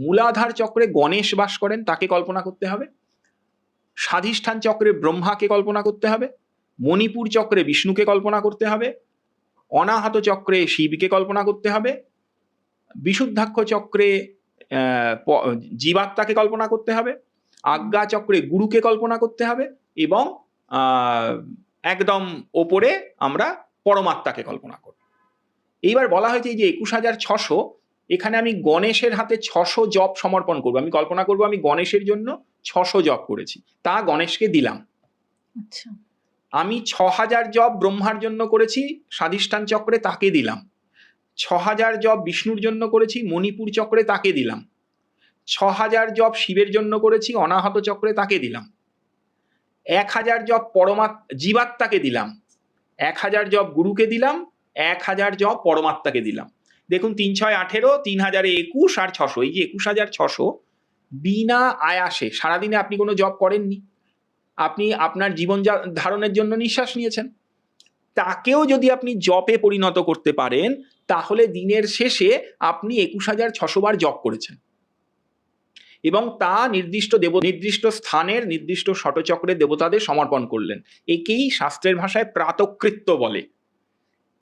মূলাধার চক্রে গণেশ বাস করেন, তাকে কল্পনা করতে হবে। স্বাধিষ্ঠান চক্রে ব্রহ্মাকে কল্পনা করতে হবে। মণিপুর চক্রে বিষ্ণুকে কল্পনা করতে হবে। অনাহত চক্রে শিবকে কল্পনা করতে হবে। বিশুদ্ধাক্ষ চক্রে জীবাত্মাকে কল্পনা করতে হবে। আজ্ঞা চক্রে গুরুকে কল্পনা করতে হবে এবং একদম ওপরে আমরা পরমাত্মাকে কল্পনা করব। এইবার বলা হয়েছে যে একুশ হাজার ছশো এখানে আমি গণেশের হাতে ছশো জপ সমর্পণ করব। আমি কল্পনা করব আমি গণেশের জন্য ছশো জপ করেছি। তা গণেশকে দিলাম। আচ্ছা। আমি ছ হাজার জব ব্রহ্মার জন্য করেছি স্বাধিষ্ঠান চক্রে তাকে দিলাম। ছ হাজার জব বিষ্ণুর জন্য করেছি মণিপুর চক্রে তাকে দিলাম। ছ হাজার জব শিবের জন্য করেছি অনাহত চক্রে তাকে দিলাম। এক হাজার জব পরমাত জীবাত্মাকে দিলাম। এক হাজার জব গুরুকে দিলাম। এক হাজার জব পরমাত্মাকে দিলাম। দেখুন, তিন ছয় আঠেরো, তিন হাজারে একুশ আর ছশো। এই যে একুশ হাজার ছশো বিনা আয়াসে সারাদিনে আপনি কোনো জব করেননি। আপনি আপনার জীবন ধারণের জন্য নিঃশ্বাস নিয়েছেন। তাকেও যদি আপনি জপে পরিণত করতে পারেন, তাহলে দিনের শেষে আপনি একুশ হাজার ছশো বার জপ করেছেন। এবং তা নির্দিষ্ট দেব নির্দিষ্ট স্থানের, নির্দিষ্ট শটচক্রের দেবতাদের সমর্পণ করলেন। একেই শাস্ত্রের ভাষায় প্রাতকৃত্য বলে।